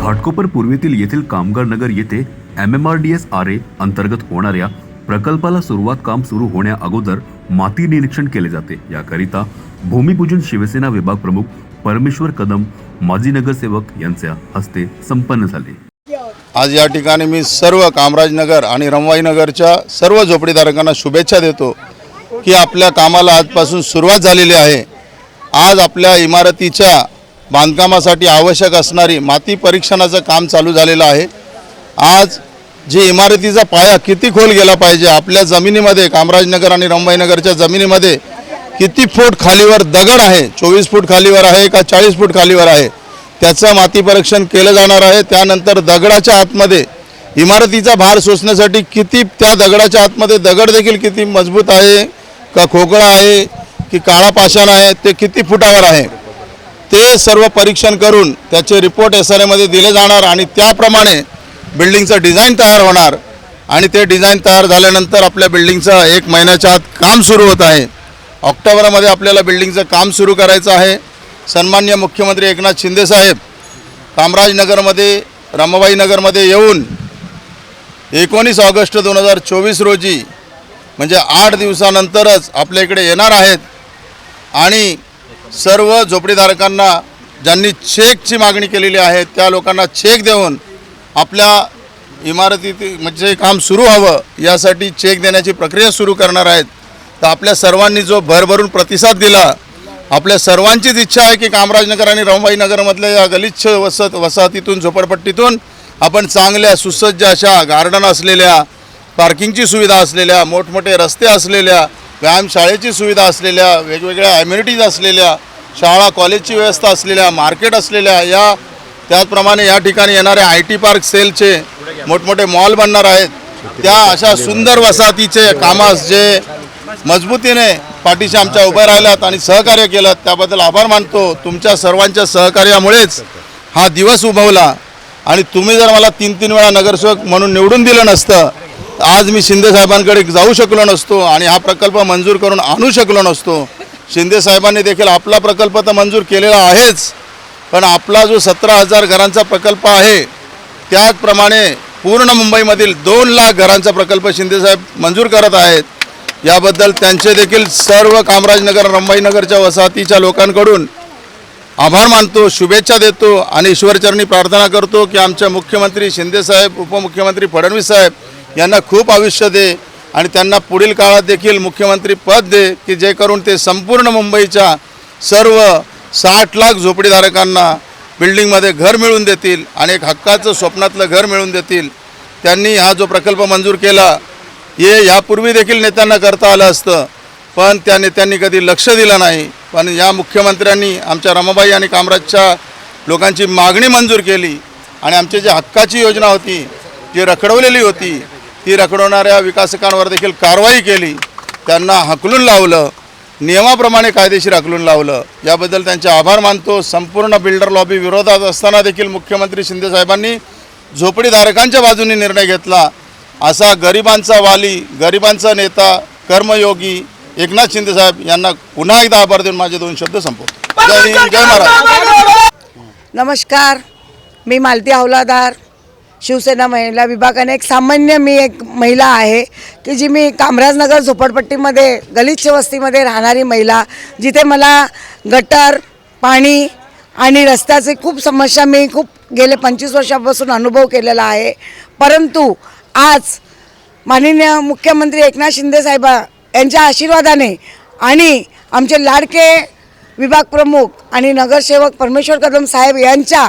घाटकोपर पूर्वेतील येथील कामगार नगर येथे M M R D S R A अंतर्गत होणाऱ्या प्रकल्पाला सुरुवात काम सुरू होण्या अगोदर माती निरीक्षण केले जाते. याकरिता भूमिपूजन शिवसेना विभाग प्रमुख परमेश्वर कदम माजी नगरसेवक यांच्या हस्ते संपन्न झाले. आज या ठिकाणी मी सर्व कामराजनगर आणि रमवाईनगरच्या सर्व झोपडीधारकांना शुभेच्छा देतो की आपल्या कामाला आजपासून सुरुवात झालेली आहे. आज आपल्या इमारतीच्या बांधकामासाठी आवश्यक असणारी माती परीक्षणाचं काम चालू झालेलं आहे. आज जे इमारतीचा पाया किती खोल गेला पाहिजे आपल्या जमिनीमध्ये कामराजनगर आणि रंबाईनगरच्या जमिनीमध्ये किती फूट खालीवर दगड आहे चोवीस फूट खालीवर आहे का चाळीस फूट खालीवर आहे त्याचं माती परीक्षण केलं जाणार आहे. त्यानंतर दगडाच्या आतमध्ये इमारतीचा भार सोसण्यासाठी किती त्या दगडाच्या आतमध्ये दगड देखील किती मजबूत आहे का खोकळा आहे की काळा पाषाण आहे ते किती फुटावर आहे ते सर्व परीक्षण करून त्याचे रिपोर्ट एस आर एमध्ये दिले जाणार आणि त्याप्रमाणे बिल्डिंगचं डिझाईन तयार होणार. आणि ते डिझाईन तयार झाल्यानंतर आपल्या बिल्डिंगचं एक महिन्याच्या आत काम सुरू होत आहे. ऑक्टोबरमध्ये आपल्याला बिल्डिंगचं काम सुरू करायचं आहे. सन्मान्य मुख्यमंत्री एकनाथ शिंदेसाहेब कामराजनगरमध्ये रमाबाई नगरमध्ये येऊन एकोणीस ऑगस्ट दोन हजार चोवीस रोजी म्हणजे आठ दिवसानंतरच आपल्या इकडे येणार आहेत. आणि सर्व झोपडीधारकांना ज्यांनी चेकची मागणी केलेली आहे त्या लोकांना चेक देऊन आपल्या इमारतीत म्हणजे काम सुरू व्हावं यासाठी चेक देण्याची प्रक्रिया सुरू करणार आहेत. तर आपल्या सर्वांनी जो भरभरून प्रतिसाद दिला आपल्या सर्वांचीच इच्छा आहे की कामराजनगर आणि रमबाईनगरमधल्या या गलिच्छ वसत वसाहतीतून झोपडपट्टीतून आपण चांगल्या सुसज्ज अशा गार्डन असलेल्या पार्किंगची सुविधा असलेल्या मोठमोठे रस्ते असलेल्या व्यायामशाळेची सुविधा असलेल्या वेगवेगळ्या ॲम्युनिटीज असलेल्या शाळा कॉलेजची व्यवस्था असलेल्या मार्केट असलेल्या या त्याचप्रमाणे या ठिकाणी येणारे आय टी पार्क सेलचे मोठमोठे मॉल बनणार आहेत. त्या अशा सुंदर वसाहतीचे कामास जे मजबूतीने पाठीशी आमच्या उभ्या राहिल्यात आणि सहकार्य केलं त्याबद्दल आभार मानतो. तुमच्या सर्वांच्या सहकार्यामुळेच हा दिवस उभवला आणि तुम्ही जर मला तीन तीन वेळा नगरसेवक म्हणून निवडून दिलं नसतं आज मी शिंदे साहेबांकडे जाऊ शकलो नसतो आणि हा प्रकल्प मंजूर करून आणू शकलो नसतो. शिंदे साहेबांनी देखील आपला प्रकल्प तर मंजूर केलेला आहेच पण आपला जो सतरा हजार घरांचा प्रकल्प आहे त्याचप्रमाणे पूर्ण मुंबईमधील दोन लाख घरांचा प्रकल्प शिंदेसाहेब मंजूर करत आहेत. याबद्दल त्यांचे देखील सर्व कामराजनगर रंबाईनगरच्या वसाहतीच्या लोकांकडून आभार मानतो शुभेच्छा देतो आणि ईश्वरचरणी प्रार्थना करतो की आमच्या मुख्यमंत्री शिंदेसाहेब उपमुख्यमंत्री फडणवीस साहेब यांना खूप आयुष्य दे आणि त्यांना पुढील काळात देखील मुख्यमंत्री पद दे की जे करून ते संपूर्ण मुंबईच्या सर्व साठ लाख झोपडीधारकांना बिल्डिंगमध्ये घर मिळवून देतील आणि एक हक्काचं स्वप्नातलं घर मिळून देतील. त्यांनी हा जो प्रकल्प मंजूर केला हे यापूर्वी देखील नेत्यांना करता आलं असतं. पण त्या नेत्यांनी कधी लक्ष दिलं नाही. पण या मुख्यमंत्र्यांनी आमच्या रमाबाई आणि कामराजच्या लोकांची मागणी मंजूर केली. आणि आमची जी हक्काची योजना होती जी रखडवलेली होती ती रखडवणाऱ्या विकासकांवर देखील कारवाई केली. त्यांना हकलून लावलं. नियमाप्रमाणे कायदेशीर हकलून लावलं. याबद्दल त्यांचे आभार मानतो. संपूर्ण बिल्डर लॉबी विरोधात असताना देखील मुख्यमंत्री शिंदेसाहेबांनी झोपडीधारकांच्या बाजूने निर्णय घेतला. असा गरिबांचा वाली गरिबांचा नेता कर्मयोगी एकनाथ शिंदेसाहेब यांना पुन्हा एकदा आभार देऊन माझे दोन शब्द संपवतो. जय हिंद जय महाराज नमस्कार. मी मालती हौलादार. शिवसेना महिला विभागाने एक सामान्य मी एक महिला आहे की जी मी कामराजनगर झोपडपट्टीमध्ये गलिच्छ वस्तीमध्ये राहणारी महिला जिथे मला गटर पाणी आणि रस्त्याची खूप समस्या मी खूप गेले पंचवीस वर्षापासून अनुभव केलेला आहे. परंतु आज माननीय मुख्यमंत्री एकनाथ शिंदे साहेबा यांच्या आशीर्वादाने आणि आमचे लाडके विभाग प्रमुख आणि नगरसेवक परमेश्वर कदम साहेब यांच्या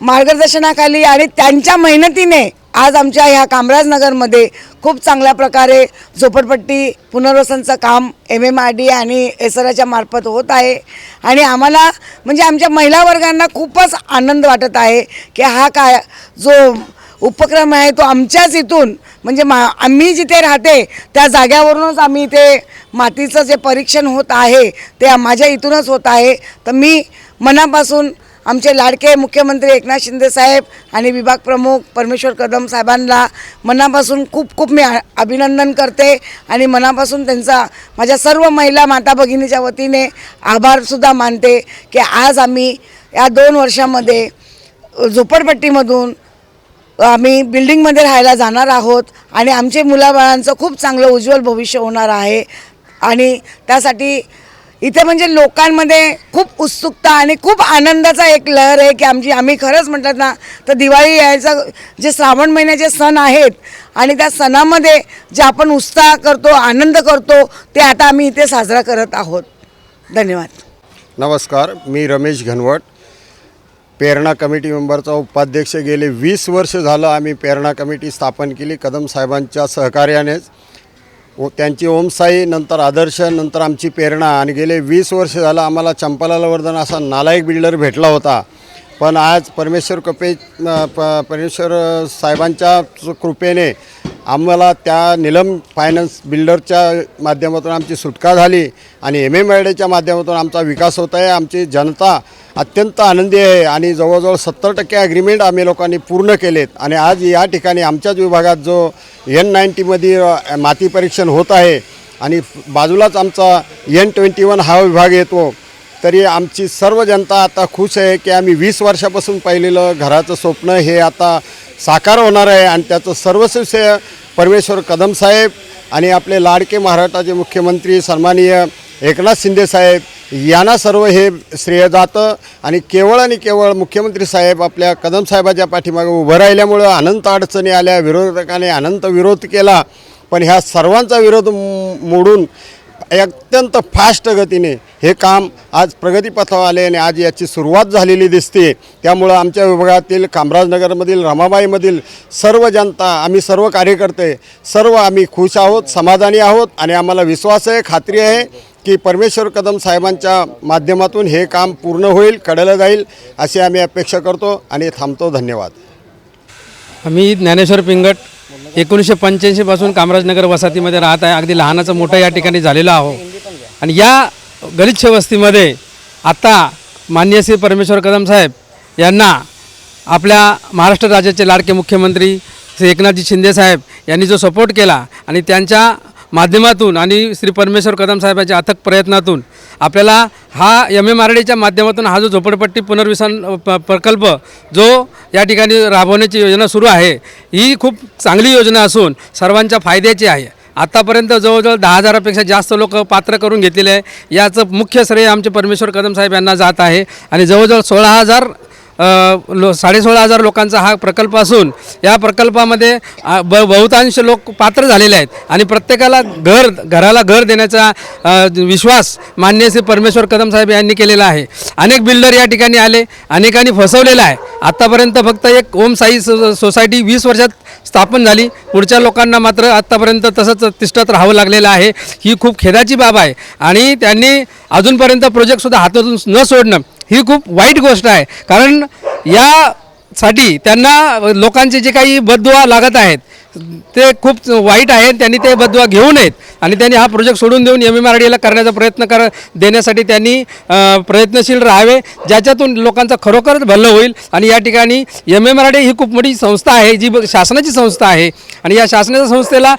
मार्गदर्शनाखाली आणि त्यांच्या मेहनतीने आज आमच्या ह्या कामराजनगरमध्ये खूप चांगल्या प्रकारे झोपडपट्टी पुनर्वसनचं काम एम एम आर डी आणि एस मार्फत होत आहे. आणि आम्हाला म्हणजे आमच्या महिला वर्गांना खूपच आनंद वाटत आहे की हा काय जो उपक्रम आहे तो आमच्याच इथून म्हणजे मा आम्ही जिथे राहते त्या जाग्यावरूनच आम्ही इथे मातीचं जे परीक्षण होत आहे ते माझ्या इथूनच होत आहे. तर मी मनापासून आमचे लाडके मुख्यमंत्री एकनाथ शिंदे साहेब आणि विभाग प्रमुख परमेश्वर कदम साहेबांना मनापासून खूप खूप मी अभिनंदन करते आणि मनापासून त्यांचा माझ्या सर्व महिला माता भगिनीच्या वतीने आभारसुद्धा मानते की आज आम्ही या दोन वर्षामध्ये झोपडपट्टीमधून आम्ही बिल्डिंगमध्ये राहायला जाणार आहोत आणि आमचे मुलाबाळांचं खूप चांगलं उज्ज्वल भविष्य होणार आहे. आणि त्यासाठी इथे म्हणजे लोकांमध्ये खूप उत्सुकता आणि खूप आनंदाचा एक लहर आहे की आमची आम्ही खरंच म्हटलं ना तर दिवाळी यायचा जे श्रावण महिन्याचे सण आहेत आणि त्या सणामध्ये जे आपण उत्साह करतो आनंद करतो ते आता आम्ही इथे साजरा करत आहोत. धन्यवाद. नमस्कार मी रमेश घनवट. प्रेरणा कमिटी मेंबरचा उपाध्यक्ष गेले वीस वर्ष झालं आम्ही प्रेरणा कमिटी स्थापन केली. कदम साहेबांच्या सहकार्यानेच व त्यांची ओमसाई नंतर आदर्श नंतर आमची प्रेरणा. आणि गेले वीस वर्ष झालं आम्हाला चंपालालवर्धन असा नालायक बिल्डर भेटला होता. पण आज परमेश्वर कपे प परमेश्वर साहेबांच्या कृपेने आम्हाला त्या निलम फायनान्स बिल्डरच्या माध्यमातून आमची सुटका झाली आणि एम एम आय डीच्या माध्यमातून आमचा विकास होत आहे. आमची जनता अत्यंत आनंदी आहे आणि जवळजवळ सत्तर टक्के ॲग्रीमेंट आम्ही लोकांनी पूर्ण केलेत. आणि आज या ठिकाणी आमच्याच विभागात जो एन नाईन्टीमध्ये माती परीक्षण होत आहे आणि बाजूलाच आमचा एन ट्वेंटी वन हा विभाग येतो तरी आमची सर्व जनता आता खुश आहे की आम्ही वीस वर्षापासून पाहिलेलं घराचं स्वप्न हे आता साकार होणार आहे आणि त्याचं सर्वस्व परमेश्वर कदम साहेब आणि आपले लाडके महाराष्ट्राचे मुख्यमंत्री सन्माननीय एकनाथ शिंदे साहेब यांना सर्व हे श्रेय जातं आणि केवळ आणि केवळ मुख्यमंत्री साहेब आपल्या कदम साहेबाच्या पाठीमागे उभं राहिल्यामुळं अनंत अडचणी आल्या विरोधकाने अनंत विरोध केला. पण ह्या सर्वांचा विरोध मोडून अत्यंत फास्ट गतीने हे काम आज प्रगतीपथावर आले आणि आज याची सुरुवात झालेली दिसते. त्यामुळं आमच्या विभागातील कामराजनगरमधील रमाबाईमधील सर्व जनता आम्ही सर्व कार्यकर्ते सर्व आम्ही खुश आहोत समाधानी आहोत आणि आम्हाला विश्वास आहे खात्री आहे की परमेश्वर कदम साहेबांच्या माध्यमातून हे काम पूर्ण होईल कडलं जाईल अशी आम्ही अपेक्षा करतो आणि थांबतो. धन्यवाद. आम्ही ज्ञानेश्वर पिंगट एकोणीसशे पंच्याऐंशीपासून कामराजनगर वसाहतीमध्ये राहत आहे. अगदी लहानाचं मोठं या ठिकाणी झालेलं आहो. आणि या गलिच्छ वस्तीमध्ये आत्ता माननीय श्री परमेश्वर कदम साहेब यांना आपल्या महाराष्ट्र राज्याचे लाडके मुख्यमंत्री श्री एकनाथजी शिंदे साहेब यांनी जो सपोर्ट केला आणि त्यांच्या माध्यमातून आणि श्री परमेश्वर कदम साहेबांच्या अथक प्रयत्नातून आपल्याला हा एम एम आर डीच्या माध्यमातून हा जो झोपडपट्टी पुनर्वसन प प्रकल्प जो या ठिकाणी राबवण्याची योजना सुरू आहे ही खूप चांगली योजना असून सर्वांच्या फायद्याची आहे. आत्तापर्यंत जवळजवळ दहा हजारापेक्षा जास्त लोक पात्र करून घेतलेले आहे. याचं मुख्य श्रेय आमचे परमेश्वर कदम साहेब यांना जात आहे. आणि जवळजवळ सोळा हजार लो साडेसोळा हजार लोकांचा हा प्रकल्प असून या प्रकल्पामध्ये ब बहुतांश लोक पात्र झालेले आहेत. आणि प्रत्येकाला घर घराला घर देण्याचा विश्वास मान्य श्री परमेश्वर कदम साहेब यांनी केलेला आहे. अनेक बिल्डर या ठिकाणी आले अनेकांनी फसवलेलं आहे. आत्तापर्यंत फक्त एक ओम साई सो सोसायटी वीस वर्षात स्थापन झाली. पुढच्या लोकांना मात्र आत्तापर्यंत तसंच तिष्ठत राहावं लागलेलं आहे. ही खूप खेदाची बाब आहे. आणि त्यांनी अजूनपर्यंत प्रोजेक्टसुद्धा हातातून न सोडणं ही खूप वाईट गोष्ट आहे. कारण यासाठी त्यांना लोकांचे जे काही बददुआ लागत आहेत ते खूप वाईट आहेत त्यांनी ते बददुआ घेऊ नयेत. आणि त्यांनी हा प्रोजेक्ट सोडून देऊन एम एम आर डीला करण्याचा प्रयत्न कर देण्यासाठी त्यांनी प्रयत्नशील राहावे ज्याच्यातून लोकांचं खरोखरच भलं होईल. आणि या ठिकाणी एम एम आर डी ही खूप मोठी संस्था आहे जी ब- शासनाची संस्था आहे. आणि या शासनाच्या संस्थेला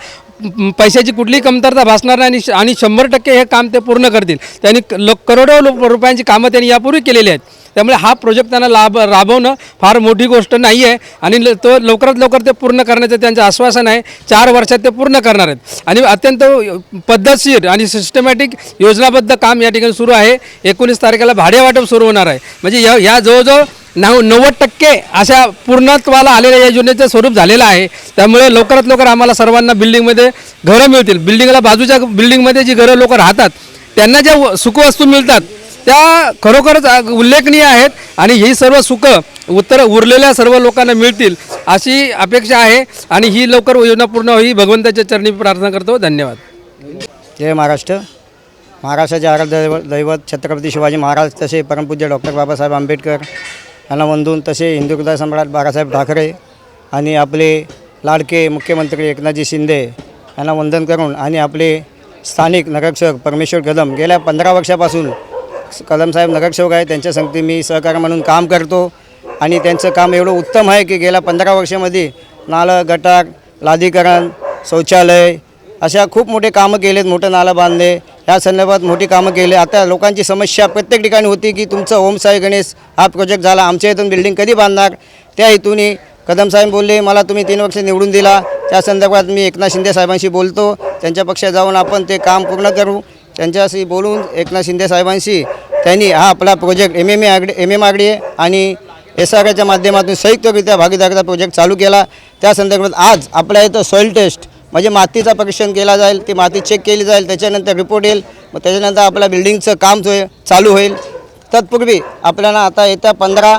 पैशाची कुठलीही कमतरता भासणार नाही आणि श- आणि शंभर टक्के हे काम ते पूर्ण करतील. त्यांनी क- लो करोडो लो- रुपयांची कामं त्यांनी यापूर्वी केलेली आहेत. त्यामुळे हा प्रोजेक्ट त्यांना लाभ राबवणं फार मोठी गोष्ट नाही आहे आणि ल- तो लवकरात लवकर ते पूर्ण करण्याचं त्यांचं आश्वासन आहे. चार वर्षात ते पूर्ण करणार आहेत. आणि अत्यंत पद्धतशीर आणि सिस्टमॅटिक योजनाबद्ध काम या ठिकाणी सुरू आहे. एकोणीस तारखेला भाडेवाटप सुरू होणार आहे. म्हणजे या या जवळजवळ नऊ नव्वद टक्के अशा पूर्णत्वाला आलेल्या या योजनेचं स्वरूप झालेलं आहे. त्यामुळे लवकरात लवकर आम्हाला सर्वांना बिल्डिंगमध्ये घरं मिळतील. बिल्डिंगला बाजूच्या बिल्डिंगमध्ये जी घरं लोक राहतात त्यांना ज्या व- सुखवस्तू मिळतात त्या खरोखरच उल्लेखनीय आहेत आणि ही सर्व सुखं उत्तर उरलेल्या सर्व लोकांना मिळतील अशी अपेक्षा आहे आणि ही लवकर योजना पूर्ण होई भगवंताच्या चरणी प्रार्थना करतो. धन्यवाद. जय महाराष्ट्र. महाराष्ट्राचे आराध्य दैव दैवत छत्रपती शिवाजी महाराज तसे परमपूज्य डॉक्टर बाबासाहेब आंबेडकर यांना वंदून तसे हिंदू हृदय सम्राट बाळासाहेब ठाकरे आणि आपले लाडके मुख्यमंत्री एकनाथजी शिंदे यांना वंदन करून आणि आपले स्थानिक नगरसेवक परमेश्वर कदम गेल्या पंधरा वर्षापासून कलमसाहेब नगरसेवक आहे त्यांच्या संगती मी सहकार्य म्हणून काम करतो. आणि त्यांचं काम एवढं उत्तम आहे की गेल्या पंधरा वर्षामध्ये नालं गटार लादीकरण शौचालय अशा खूप मोठे कामं केलेत मोठं नालं बांधले या संदर्भात मोठी कामं केले. आता लोकांची समस्या प्रत्येक ठिकाणी होती की तुमचं ओमसाई गणेश हा प्रोजेक्ट झाला आमच्या इथून बिल्डिंग कधी बांधणार? त्या हेतूने कदमसाहेब बोलले मला तुम्ही तीन वर्ष निवडून दिला. त्या संदर्भात मी एकनाथ शिंदे साहेबांशी बोलतो. त्यांच्या पक्षात जाऊन आपण ते काम पूर्ण करू. त्यांच्याशी बोलून एकनाथ शिंदे साहेबांशी त्यांनी हा आपला प्रोजेक्ट एम एम ए आगडे एम एम आगडे आणि एस आर आयच्या माध्यमातून संयुक्तरित्या भागीदारीचा प्रोजेक्ट चालू केला. त्या संदर्भात आज आपल्या इथं सॉईल टेस्ट म्हणजे मातीचा परीक्षण केला जाईल ती माती चेक केली जाईल त्याच्यानंतर रिपोर्ट येईल मग त्याच्यानंतर आपल्या बिल्डिंगचं काम जो आहे चालू होईल. तत्पूर्वी आपल्याला आता येत्या पंधरा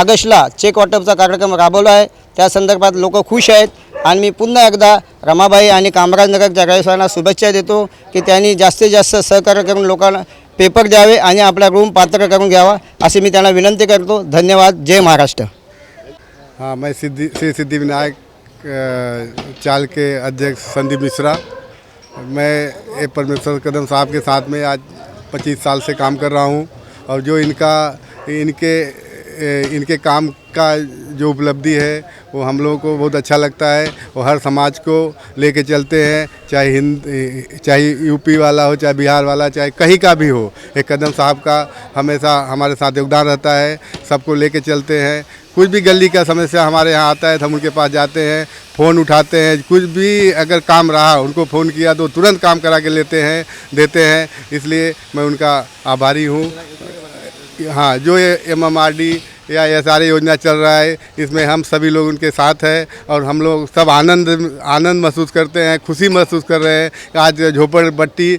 ऑगस्टला चेक वाटपचा कार्यक्रम राबवला आहे. त्या संदर्भात लोक खुश आहेत. आणि मी पुन्हा एकदा रमाबाई आणि कामराजनगर गायकवाडांना शुभेच्छा देतो की त्यांनी जास्तीत जास्त सहकार्य करून लोकांना पेपर द्यावे आणि आपला रूम पात्र करून घ्यावा अशी मी त्यांना विनंती करतो. धन्यवाद. जय महाराष्ट्र. हाँ मैं सिद्धि श्री सिद्धिविनायक चाल के अध्यक्ष संदीप मिश्रा. मैं ए परमेश्वर कदम साहब के साथ में आज 25 साल से काम कर रहा हूँ और जो इनका इनके इनके काम का जो उपलब्धि है वो हम लोगों को बहुत अच्छा लगता है। वो हर समाज को लेके चलते हैं, चाहे हिंद, चाहे यूपी वाला हो, चाहे बिहार वाला, चाहे कहीं का भी हो। एक कदम साहब का हमेशा हमारे साथ योगदान रहता है, सबको लेके चलते हैं। कुछ भी गली का समस्या हमारे यहाँ आता है तो हम उनके पास जाते हैं, फ़ोन उठाते हैं। कुछ भी अगर काम रहा, उनको फ़ोन किया तो तुरंत काम करा के लेते हैं, देते हैं। इसलिए मैं उनका आभारी हूँ। हाँ जो एम एम आर डी या एस आर योजना चल रहा है, इसमें हम सभी लोग उनके साथ हैं और हम लोग सब आनंद आनंद महसूस करते हैं, खुशी महसूस कर रहे हैं आज झोपड़पट्टी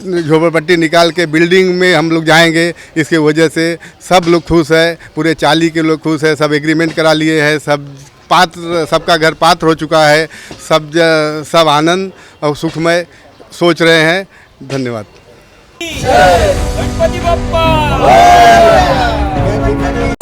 झोपड़पट्टी निकाल के बिल्डिंग में हम लोग जाएँगे। इसके वजह से सब लोग खुश है, पूरे चाली के लोग खुश है, सब एग्रीमेंट करा लिए हैं, सब पात्र, सबका घर पात्र हो चुका है। सब सब आनंद और सुखमय सोच रहे हैं। धन्यवाद।